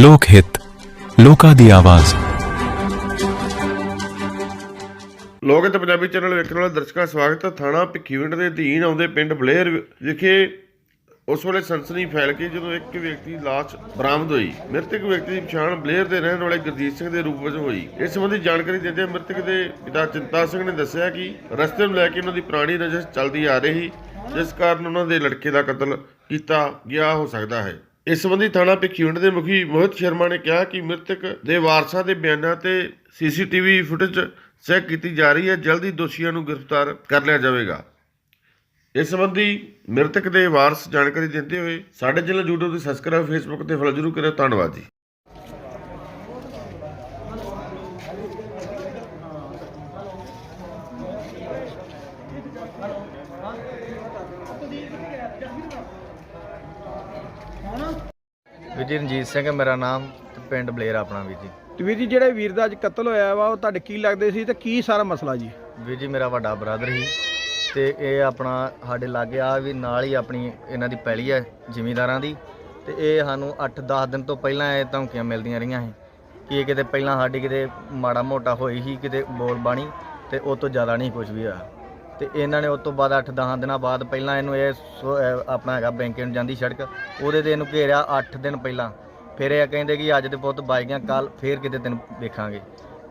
ਲੋਕ ਹਿੱਤ, ਲੋਕਾਂ ਦੀ ਆਵਾਜ਼। ਲੋਕ ਪੰਜਾਬੀ ਚੈਨਲ ਵੇਖਣ ਵਾਲੇ ਦਰਸ਼ਕਾਂ ਦਾ ਸਵਾਗਤ ਹੈ। ਥਾਣਾ ਭਿੱਖੀਵਿੰਡ ਦੇ ਅਧੀਨ ਆਉਂਦੇ ਪਿੰਡ ਬਲੇਰ ਵਿਖੇ ਉਸ ਵੇਲੇ ਸਨਸਨੀ ਫੈਲ ਗਈ ਜਦੋਂ ਇੱਕ ਵਿਅਕਤੀ ਦੀ ਲਾਸ਼ ਬਰਾਮਦ ਹੋਈ। ਮ੍ਰਿਤਕ ਵਿਅਕਤੀ ਦੀ ਪਛਾਣ ਬਲੇਰ ਦੇ ਰਹਿਣ ਵਾਲੇ ਗੁਰਜੀਤ ਸਿੰਘ ਦੇ ਰੂਪ ਵਜੋਂ ਹੋਈ। ਇਸ ਸੰਬੰਧੀ ਜਾਣਕਾਰੀ ਦਿੰਦੇ ਮ੍ਰਿਤਕ ਦੇ ਪਿਤਾ ਚਿੰਤਾ ਸਿੰਘ ਨੇ ਦੱਸਿਆ ਕਿ ਰਸਤੇ ਨੂੰ ਲੈ ਕੇ ਉਹਨਾਂ ਦੀ ਪੁਰਾਣੀ ਰੰਜਿਸ਼ ਚੱਲਦੀ ਆ ਰਹੀ, ਜਿਸ ਕਾਰਨ ਉਹਨਾਂ ਦੇ ਲੜਕੇ ਦਾ ਕਤਲ ਕੀਤਾ ਗਿਆ ਹੋ ਸਕਦਾ ਹੈ। ਇਸ ਸੰਬੰਧੀ ਥਾਣਾ ਭਿੱਖੀਵਿੰਡ ਦੇ ਮੁਖੀ ਮੋਹਿਤ ਸ਼ਰਮਾ ਨੇ ਕਿਹਾ ਕਿ ਮ੍ਰਿਤਕ ਦੇ ਵਾਰਸਾਂ ਦੇ ਬਿਆਨਾਂ ਤੇ ਸੀਸੀਟੀਵੀ ਫੁਟੇਜ ਚੈੱਕ ਕੀਤੀ ਜਾ ਰਹੀ ਹੈ। ਜਲਦੀ ਦੋਸ਼ੀਆਂ ਨੂੰ ਗ੍ਰਿਫਤਾਰ ਕਰ ਲਿਆ ਜਾਵੇਗਾ। ਇਸ ਸੰਬੰਧੀ ਮ੍ਰਿਤਕ ਦੇ ਵਾਰਸ ਜਾਣਕਾਰੀ ਦਿੰਦੇ ਹੋਏ ਸਾਡੇ ਚੈਨਲ YouTube ਤੇ ਸਬਸਕ੍ਰਾਈਬ ਫੇਸਬੁੱਕ ਤੇ ਫੋਲੋ ਜਰੂਰ ਕਰਿਓ। ਧੰਨਵਾਦ ਜੀ। ਵੀਰ ਜੀ ਰਣਜੀਤ ਸਿੰਘ ਹੈ ਮੇਰਾ ਨਾਮ ਤੇ ਪਿੰਡ ਬਲੇਰ ਆਪਣਾ ਵੀਰ ਜੀ। ਤੇ ਵੀਰ ਜੀ ਜਿਹੜੇ ਵੀਰ ਦਾ ਅੱਜ ਕਤਲ ਹੋਇਆ ਵਾ ਉਹ ਤੁਹਾਡੇ ਕੀ ਲੱਗਦੇ ਸੀ ਤੇ ਕੀ ਸਾਰਾ ਮਸਲਾ ਜੀ? ਵੀਰ ਜੀ ਮੇਰਾ ਵੱਡਾ ਬ੍ਰਦਰ ਸੀ ਤੇ ਇਹ ਆਪਣਾ ਸਾਡੇ ਲਾਗੇ ਆ ਵੀ ਨਾਲ ਹੀ ਆਪਣੀ ਇਹਨਾਂ ਦੀ ਪੈਲੀ ਹੈ ਜ਼ਿਮੀਂਦਾਰਾਂ ਦੀ ਤੇ ਇਹ ਸਾਨੂੰ 8-10 ਦਿਨ ਤੋਂ ਪਹਿਲਾਂ ਇਹ ਧਮਕੀਆਂ ਮਿਲਦੀਆਂ ਰਹੀਆਂ ਸੀ ਕਿ ਇਹ ਕਿਤੇ ਪਹਿਲਾਂ ਸਾਡੀ ਕਿਤੇ ਮਾੜਾ ਮੋਟਾ ਹੋਈ ਸੀ ਕਿਤੇ ਬੋਲ ਬਾਣੀ ਤੇ ਉਹ ਤੋਂ ਜ਼ਿਆਦਾ ਨਹੀਂ ਕੁਝ ਵੀ ਹੋਇਆ। ਤੇ ਇਹਨਾਂ ਨੇ ਉਸ ਤੋਂ ਬਾਅਦ 8-10 ਦਿਨਾਂ ਬਾਅਦ ਪਹਿਲਾਂ ਇਹਨੂੰ ਇਹ ਸੋ- ਅਹ ਆਪਣਾ ਹੈਗਾ ਬੈਂਕੇ ਨੂੰ ਜਾਂਦੀ ਸੜਕ, ਉਹਦੇ ਤੇ ਇਹਨੂੰ ਘੇਰਿਆ 8 ਦਿਨ ਪਹਿਲਾਂ। ਫਿਰ ਇਹ ਕਹਿੰਦੇ ਕਿ ਅੱਜ ਦੇ ਪੁੱਤ ਬਾਈ ਗਿਆ ਕੱਲ ਫੇਰ ਕਿਤੇ ਦਿਨ ਦੇਖਾਂਗੇ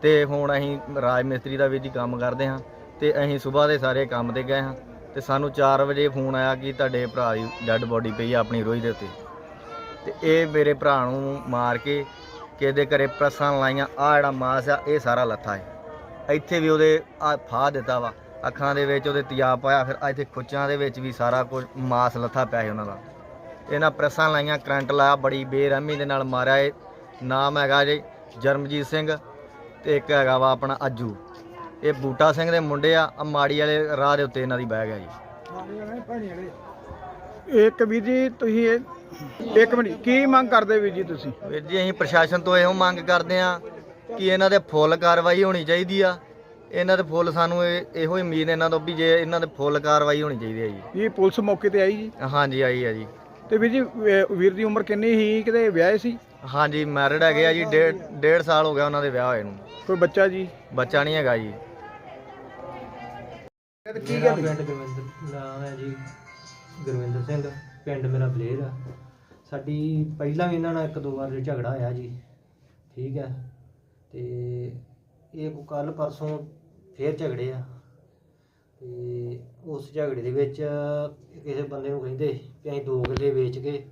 ਤੇ ਹੁਣ ਅਸੀਂ ਰਾਜ ਮਿਸਤਰੀ ਦਾ ਵੀ ਜੀ ਕੰਮ ਕਰਦੇ ਹਾਂ, ਤੇ ਅਸੀਂ ਸਵੇਰ ਦੇ ਸਾਰੇ ਕੰਮ ਤੇ ਗਏ ਹਾਂ, ਤੇ ਸਾਨੂੰ 4 ਵਜੇ ਫੋਨ ਆਇਆ ਕਿ ਤੁਹਾਡੇ ਭਰਾ ਦੀ ਡੈੱਡ ਬੋਡੀ ਪਈ ਆ ਆਪਣੀ ਰੋਹੀ ਦੇ ਉੱਤੇ। ਤੇ ਇਹ ਮੇਰੇ ਭਰਾ ਨੂੰ ਮਾਰ ਕੇ ਕਿਹਦੇ ਘਰੇ ਪ੍ਰਸਾਂ ਲਾਈਆਂ ਆ ਜਿਹੜਾ ਮਾਸ ਆ, ਇਹ ਸਾਰਾ ਲੱਥਾ ਹੈ। ਇੱਥੇ ਵੀ ਉਹਦੇ ਆ, ਫਾਹ ਦਿੱਤਾ ਵਾ। ਅੱਖਾਂ ਦੇ ਵਿੱਚ ਉਹਦੇ ਤਿਆਬ ਪਾਇਆ ਫਿਰ ਇੱਥੇ ਖੁੱਚਾਂ ਦੇ ਵਿੱਚ ਵੀ ਸਾਰਾ ਕੁਝ ਮਾਸ ਲੱਥਾ ਪਿਆ ਸੀ ਉਹਨਾਂ ਦਾ। ਇਹਨਾਂ ਪ੍ਰੈਸਾਂ ਲਾਈਆਂ ਕਰੰਟ ਲਾਇਆ ਬੜੀ ਬੇਰਹਿਮੀ ਦੇ ਨਾਲ ਮਾਰਿਆ ਇਹ। ਨਾਮ ਹੈਗਾ ਜੀ ਜਰਮਜੀਤ ਸਿੰਘ ਤੇ ਇੱਕ ਹੈਗਾ ਵਾ ਆਪਣਾ ਅੱਜੂ। ਇਹ ਬੂਟਾ ਸਿੰਘ ਦੇ ਮੁੰਡੇ ਆ ਆਹ ਮਾੜੀ ਵਾਲੇ ਰਾਹ ਦੇ ਉੱਤੇ ਇਹਨਾਂ ਦੀ ਬਹਿ ਗਿਆ ਜੀ। ਇੱਕ ਵੀਰ ਜੀ ਤੁਸੀਂ ਇਹ ਇੱਕ ਮਿੰਟ ਕੀ ਮੰਗ ਕਰਦੇ ਵੀਰ ਜੀ ਤੁਸੀਂ? ਵੀਰ ਜੀ ਅਸੀਂ ਪ੍ਰਸ਼ਾਸਨ ਤੋਂ ਇਹੋ ਮੰਗ ਕਰਦੇ ਆ ਕਿ ਇਹਨਾਂ ਦੇ ਫੁੱਲ ਕਾਰਵਾਈ ਹੋਣੀ ਚਾਹੀਦੀ ਆ। ਇਹਨਾਂ ਦੇ ਫੁੱਲ ਸਾਨੂੰ ਇਹ ਇਹੋ ਹੀ ਉਮੀਦ ਇਹਨਾਂ ਤੋਂ ਵੀ ਜੇ ਇਹਨਾਂ ਦੇ ਫੁੱਲ ਕਾਰਵਾਈ ਹੋਣੀ ਚਾਹੀਦੀ ਹੈ ਜੀ। ਇਹ ਪੁਲਿਸ ਮੌਕੇ ਤੇ ਆਈ ਜੀ? ਹਾਂਜੀ ਆਈ ਆ ਜੀ। ਤੇ ਵੀਰ ਜੀ ਵੀਰ ਦੀ ਉਮਰ ਕਿੰਨੀ ਸੀ? ਕਿਤੇ ਵਿਆਹੇ ਸੀ? ਹਾਂਜੀ ਮੈਰਿਡ ਹੈਗੇ ਆ ਜੀ ਡੇਢ ਡੇਢ ਸਾਲ ਹੋ ਗਿਆ ਉਹਨਾਂ ਦੇ ਵਿਆਹ ਹੋਏ ਨੂੰ। ਕੋਈ ਬੱਚਾ ਜੀ? ਬੱਚਾ ਨਹੀਂ ਹੈਗਾ ਜੀ। ਕੀ ਮੇਰਾ ਗੱਲ ਪਿੰਡ ਗੁਰਵਿੰਦਰ ਨਾਮ ਹੈ ਜੀ ਗੁਰਵਿੰਦਰ ਸਿੰਘ। ਪਿੰਡ ਮੇਰਾ ਬਲੇਰ ਆ। ਸਾਡੀ ਪਹਿਲਾਂ ਵੀ ਇਹਨਾਂ ਨਾਲ ਇੱਕ ਦੋ ਵਾਰ ਝਗੜਾ ਹੋਇਆ ਜੀ। ਠੀਕ ਹੈ। ਤੇ ਇਹ ਕੱਲ ਪਰਸੋਂ ਫੇਰ ਝਗੜੇ ਆ। ਤੇ ਉਸ ਝਗੜੇ ਦੇ ਵਿੱਚ ਕਿਸੇ ਬੰਦੇ ਨੂੰ ਕਹਿੰਦੇ ਕਿ ਅਸੀਂ ਦੋ ਕਿੱਲੇ ਵੇਚ ਕੇ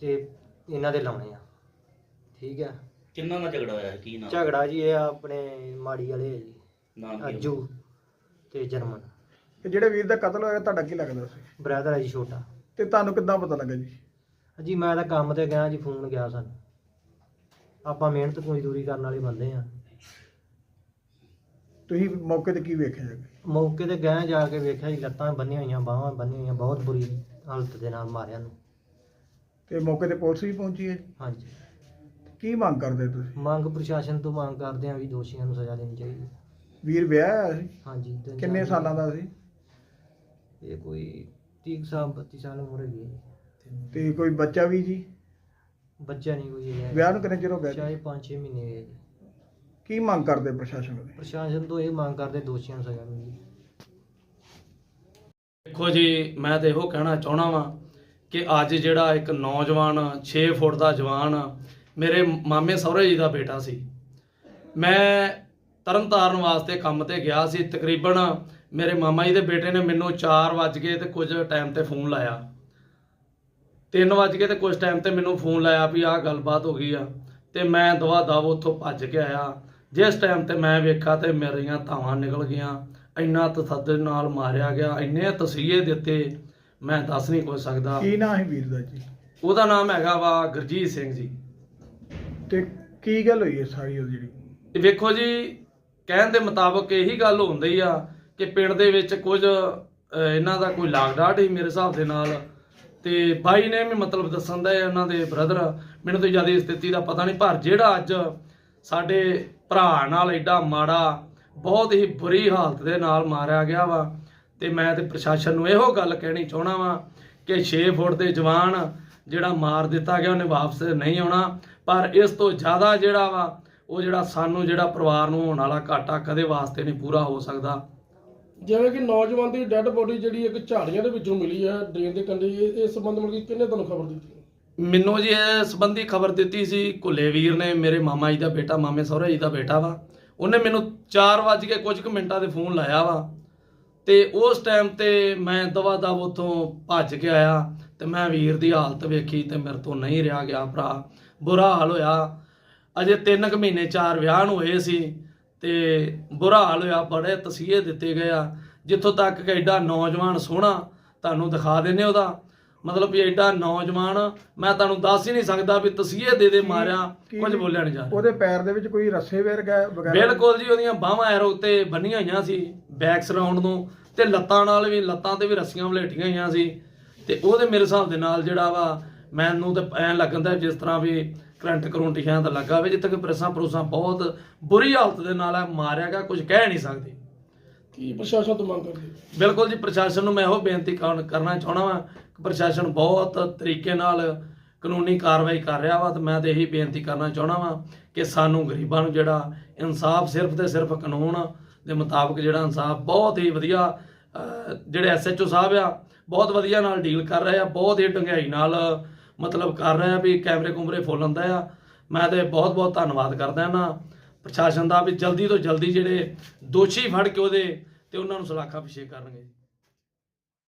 ਤੇ ਇਹਨਾਂ ਦੇ ਲਾਉਣੇ ਆ। ਠੀਕ ਹੈ ਕਿੰਨਾ ਦਾ ਝਗੜਾ ਹੋਇਆ? ਕੀ ਨਾਮ? ਝਗੜਾ ਜੀ ਇਹ ਆਪਣੇ ਮਾੜੀ ਵਾਲੇ ਆ ਜੀ। ਨਾਮ ਕੀ ਅੱਜੂ ਤੇ ਜਰਮਨ। ਤੇ ਜਿਹੜੇ ਵੀਰ ਦਾ ਕਤਲ ਹੋਇਆ ਤੁਹਾਡਾ ਕੀ ਲੱਗਦਾ ਸੀ? ਬ੍ਰਦਰ ਹੈ ਜੀ ਛੋਟਾ। ਤੇ ਤੁਹਾਨੂੰ ਕਿੱਦਾਂ ਪਤਾ ਲੱਗਾ ਜੀ? ਜੀ ਮੈਂ ਤਾਂ ਕੰਮ ਤੇ ਗਿਆ ਜੀ ਫੋਨ ਗਿਆ ਸਾਨੂੰ। ਆਪਾਂ ਮਿਹਨਤ ਮਜ਼ਦੂਰੀ ਕਰਨ ਵਾਲੇ ਬੰਦੇ ਆ। ਤੁਸੀਂ ਮੌਕੇ ਤੇ ਕੀ ਵੇਖਿਆ ਜੀ ਮੌਕੇ ਤੇ ਗਏ ਜਾ ਕੇ ਵੇਖਿਆ ਜੀ ਲੱਤਾਂ ਬੰਨੀਆਂ ਹੋਈਆਂ ਬਾਹਾਂ ਬੰਨੀਆਂ ਹੋਈਆਂ ਬਹੁਤ ਬੁਰੀ ਹਾਲਤ ਦੇ ਨਾਲ ਮਾਰਿਆ ਨੂੰ। ਤੇ ਮੌਕੇ ਤੇ ਪੁਲਿਸ ਵੀ ਪਹੁੰਚੀ ਹੈ? ਜੀ। ਹਾਂਜੀ। ਕੀ ਮੰਗ ਕਰਦੇ ਤੁਸੀਂ? ਮੰਗ ਪ੍ਰਸ਼ਾਸਨ ਤੋਂ ਮੰਗ ਕਰਦੇ ਆ ਵੀ ਦੋਸ਼ੀਆਂ ਨੂੰ ਸਜ਼ਾ ਦੇਣੀ ਚਾਹੀਦੀ। ਵੀਰ ਵਿਆਹ ਹੋਇਆ ਸੀ? ਹਾਂਜੀ ਤਿੰਨ ਕਿੰਨੇ ਸਾਲਾਂ ਦਾ ਸੀ? ਇਹ ਕੋਈ 30 ਸਾਲ 32 ਸਾਲ ਉਮਰ ਹੈਗੀ ਹੈ ਜੀ। ਤੇ ਕੋਈ ਬੱਚਾ ਵੀ ਜੀ? ਬੱਚਾ ਨਹੀਂ ਕੋਈ ਵਿਆਹ ਨੂੰ ਕਿੰਨੇ ਚਿਰ ਹੋ ਗਿਆ ਜੀ? ਚਾਹੇ 5-6 ਮਹੀਨੇ ਹੋਏ ਜੀ। ਕੀ ਮੰਗ ਕਰਦੇ ਪ੍ਰਸ਼ਾਸਨ ਦੇ ਪ੍ਰਸ਼ਾਸਨ ਤੋਂ ਇਹ ਮੰਗ ਕਰਦੇ ਦੋਸ਼ੀਆਂ ਨੂੰ ਸਜ਼ਾ ਮਿਲੇ ਦੇਖੋ ਜੀ ਮੈਂ ਤੇ ਇਹੋ ਕਹਿਣਾ ਚਾਹਣਾ ਵਾਂ ਕਿ ਅੱਜ ਜਿਹੜਾ ਇੱਕ ਨੌਜਵਾਨ 6 ਫੁੱਟ ਦਾ ਜਵਾਨ ਮੇਰੇ ਮਾਮੇ ਸਹੁਰੇ ਜੀ ਦਾ ਬੇਟਾ ਸੀ। ਮੈਂ ਤਰਨਤਾਰਨ ਵਾਸਤੇ ਕੰਮ ਤੇ ਗਿਆ ਸੀ। ਤਕਰੀਬਨ ਮੇਰੇ ਮਾਮਾ ਜੀ ਦੇ ਬੇਟੇ ਨੇ ਮੈਨੂੰ 4 ਵਜ ਤੇ ਕੁਝ ਟਾਈਮ ਤੇ ਫੋਨ ਲਾਇਆ। 3 ਵਜ ਤੇ ਕੁਝ ਟਾਈਮ ਤੇ ਮੈਨੂੰ ਫੋਨ ਲਾਇਆ ਵੀ ਆਹ ਗੱਲਬਾਤ ਹੋ ਗਈ ਆ ਤੇ ਮੈਂ ਦਵਾ ਦਵ ਉੱਥੋਂ ਭੱਜ ਕੇ ਆਇਆ। ਜਿਸ ਟਾਈਮ ਤੇ ਮੈਂ ਵੇਖਾ ਤੇ ਮੇਰੀਆਂ ਧਾਵਾਂ ਨਿਕਲ ਗਈਆਂ ਇੰਨਾ ਤਸੱਦਦ ਨਾਲ ਮਾਰਿਆ ਗਿਆ ਇੰਨੇ ਤਸੀਹੇ ਦਿੱਤੇ ਮੈਂ ਦੱਸ ਨਹੀਂ ਕੁਝ ਸਕਦਾ। ਕੀ ਨਾਂ ਹੈ ਵੀਰ ਦਾ ਜੀ? ਉਹਦਾ ਨਾਮ ਹੈਗਾ ਵਾ ਗੁਰਜੀਤ ਸਿੰਘ ਜੀ। ਤੇ ਕੀ ਗੱਲ ਹੋਈ ਹੈ ਸਾਰੀ ਉਹ ਜਿਹੜੀ? ਤੇ ਵੇਖੋ ਜੀ ਕਹਿਣ ਦੇ ਮੁਤਾਬਕ ਇਹੀ ਗੱਲ ਹੁੰਦੀ ਆ ਕਿ ਪਿੰਡ ਦੇ ਵਿੱਚ ਕੁਝ ਇਹਨਾਂ ਦਾ ਕੋਈ ਲਾਗਡਾਟ ਹੀ ਮੇਰੇ ਹਿਸਾਬ ਦੇ ਨਾਲ। ਤੇ ਬਾਈ ਨੇ ਵੀ ਮਤਲਬ ਦੱਸਣ ਦਾ ਇਹਨਾਂ ਦੇ ਬ੍ਰਦਰ ਮੈਨੂੰ ਤਾਂ ਜ਼ਿਆਦਾ ਸਥਿਤੀ ਦਾ ਪਤਾ ਨਹੀਂ ਪਰ ਜਿਹੜਾ ਅੱਜ ਸਾਡੇ ਭਰਾ ਨਾਲ ਐਡਾ ਮਾੜਾ, ਬਹੁਤ ਹੀ ਬੁਰੀ ਹਾਲਤ ਦੇ ਨਾਲ ਮਾਰਿਆ ਗਿਆ ਵਾ। ਤੇ ਮੈਂ ਤੇ ਪ੍ਰਸ਼ਾਸਨ ਨੂੰ ਇਹੋ ਗੱਲ ਕਹਿਣੀ ਚਾਹਣਾ ਵਾ ਕਿ 6 ਫੁੱਟ ਦੇ ਜਵਾਨ ਜਿਹੜਾ ਮਾਰ ਦਿੱਤਾ ਗਿਆ, ਉਹਨੇ ਵਾਪਸ ਨਹੀਂ ਆਉਣਾ। ਪਰ ਇਸ ਤੋਂ ਜ਼ਿਆਦਾ ਜਿਹੜਾ ਵਾ, ਉਹ ਜਿਹੜਾ ਸਾਨੂੰ ਜਿਹੜਾ ਪਰਿਵਾਰ ਨੂੰ ਹੋਣ ਵਾਲਾ ਘਾਟਾ ਕਦੇ ਵਾਸਤੇ ਨਹੀਂ ਪੂਰਾ ਹੋ ਸਕਦਾ। ਜਿਵੇਂ ਕਿ ਨੌਜਵਾਨ ਦੀ ਡੈੱਡ ਬੋਡੀ ਜਿਹੜੀ ਇੱਕ ਝਾੜੀਆਂ ਦੇ ਵਿੱਚੋਂ ਮਿਲੀ ਹੈ ਡਰੇਨ ਦੇ ਕੰਢੇ ਇਸ ਸੰਬੰਧ ਵਿੱਚ ਕਿੰਨੇ ਤੁਹਾਨੂੰ ਖਬਰ ਦਿੱਤੀ? ਮੈਨੂੰ ਜੀ ਇਹ ਸੰਬੰਧੀ ਖਬਰ ਦਿੱਤੀ ਸੀ ਕੁੱਲੇ ਵੀਰ ਨੇ, ਮੇਰੇ ਮਾਮਾ ਜੀ ਦਾ ਬੇਟਾ, ਮਾਮੇ ਸਹੁਰੇ ਜੀ ਦਾ ਬੇਟਾ ਵਾ। ਉਹਨੇ ਮੈਨੂੰ 4 ਵਜੇ ਕੇ ਕੁਝ ਕੁ ਮਿੰਟਾਂ ਦੇ ਫੋਨ ਲਾਇਆ ਵਾ। ਤੇ ਉਸ ਟਾਈਮ ਤੇ ਮੈਂ ਦਵਾ ਦਵ ਉੱਥੋਂ ਭੱਜ ਕੇ ਆਇਆ ਤੇ ਮੈਂ ਵੀਰ ਦੀ ਹਾਲਤ ਵੇਖੀ ਤੇ ਮੇਰੇ ਤੋਂ ਨਹੀਂ ਰਿਹਾ ਗਿਆ ਭਰਾ। ਬੁਰਾ ਹਾਲ ਹੋਇਆ। ਅਜੇ 3 ਕੁ ਮਹੀਨੇ ਚਾਰ ਵਿਆਹ ਨੂੰ ਹੋਏ ਸੀ ਤੇ ਬੁਰਾ ਹਾਲ ਹੋਇਆ, ਬੜੇ ਤਸੀਹੇ ਦਿੱਤੇ ਗਏ ਆ। ਜਿੱਥੋਂ ਤੱਕ ਕਿ ਐਡਾ ਨੌਜਵਾਨ ਸੋਹਣਾ ਤੁਹਾਨੂੰ ਦਿਖਾ ਦਿੰਨੇ ਉਹਦਾ। ਮਤਲਬ ਵੀ ਐਡਾ ਨੌਜਵਾਨ ਮੈਂ ਤੁਹਾਨੂੰ ਦੱਸ ਹੀ ਨਹੀਂ ਸਕਦਾ ਵੀ ਤਸੀਹੇ ਦੇ ਦੇ ਮਾਰਿਆ ਕੁਝ ਬੋਲਿਆ ਨਹੀਂ ਜਾ ਉਹਦੇ ਪੈਰ ਦੇ ਵਿੱਚ ਕੋਈ ਰੱਸੇ ਵਗੈਰਾ ਵਗੈਰਾ ਬਿਲਕੁਲ ਜੀ ਉਹਦੀਆਂ ਬਾਹਾਂ ਐਰੋ ਤੇ ਬੰਨੀਆਂ ਹੋਈਆਂ ਸੀ ਬੈਕ ਸਰਾਉਂਡ ਨੂੰ ਤੇ ਲੱਤਾਂ ਨਾਲ ਵੀ ਲੱਤਾਂ ਤੇ ਵੀ ਰੱਸੀਆਂ ਵਲੇਟੀਆਂ ਹੋਈਆਂ ਸੀ। ਤੇ ਉਹਦੇ ਮੇਰੇ ਹਿਸਾਬ ਦੇ ਨਾਲ ਜਿਹੜਾ ਵਾ ਮੈਨੂੰ ਤਾਂ ਐਂ ਲੱਗਦਾ ਜਿਸ ਤਰ੍ਹਾਂ ਵੀ ਕਰੰਟ ਕਰੰਟ ਸ਼ਾਇਦ ਲੱਗਾ ਹੋਵੇ ਜਿੱਥੇ ਕਿ ਪ੍ਰੈਸਾਂ ਪ੍ਰੂਸਾਂ ਬਹੁਤ ਬੁਰੀ ਹਾਲਤ ਦੇ ਨਾਲ ਹੈ ਮਾਰਿਆ ਗਿਆ ਕੁਝ ਕਹਿ ਨਹੀਂ ਸਕਦੇ। ਕੀ ਪ੍ਰਸ਼ਾਸਨ ਤੋਂ ਮੰਗ ਕਰਦੇ ਬਿਲਕੁਲ ਜੀ ਪ੍ਰਸ਼ਾਸਨ ਨੂੰ ਮੈਂ ਇਹੋ ਬੇਨਤੀ ਕਰਨ- ਕਰਨਾ ਚਾਹਣਾ ਵਾਂ ਕਿ ਪ੍ਰਸ਼ਾਸਨ ਬਹੁਤ ਤਰੀਕੇ ਨਾਲ ਕਾਨੂੰਨੀ ਕਾਰਵਾਈ ਕਰ ਰਿਹਾ ਵਾ ਤੇ ਮੈਂ ਤੇ ਇਹੀ ਬੇਨਤੀ ਕਰਨਾ ਚਾਹਣਾ ਵਾਂ ਕਿ ਸਾਨੂੰ ਗਰੀਬਾਂ ਨੂੰ ਜਿਹੜਾ ਇਨਸਾਫ ਸਿਰਫ ਤੇ ਸਿਰਫ ਕਾਨੂੰਨ ਦੇ ਮੁਤਾਬਕ ਜਿਹੜਾ ਇਨਸਾਫ ਬਹੁਤ ਹੀ ਵਧੀਆ ਅਹ, ਜਿਹੜੇ ਐਸਐਚਓ ਸਾਹਿਬ ਆ ਬਹੁਤ ਵਧੀਆ ਨਾਲ ਡੀਲ ਕਰ ਰਹੇ ਆ ਬਹੁਤ ਹੀ ਡੰਗਾਈ ਨਾਲ ਮਤਲਬ ਕਰ ਰਹੇ ਆ ਵੀ ਕੈਮਰੇ ਕੁਮਰੇ ਫੁੱਲ ਹੁੰਦਾ ਆ। ਮੈਂ ਤੇ ਬਹੁਤ ਬਹੁਤ ਧੰਨਵਾਦ ਕਰਦਾ ਇਹਨਾਂ ਪ੍ਰਸ਼ਾਸਨ ਦਾ ਵੀ ਜਲਦੀ ਤੋਂ ਜਲਦੀ ਜਿਹੜੇ ਦੋਸ਼ੀ ਫੜ ਕੇ ਉਹਦੇ ਤੇ ਉਹਨਾਂ ਨੂੰ ਸਲਾਖਾ ਪਿਛੇ ਕਰਨਗੇ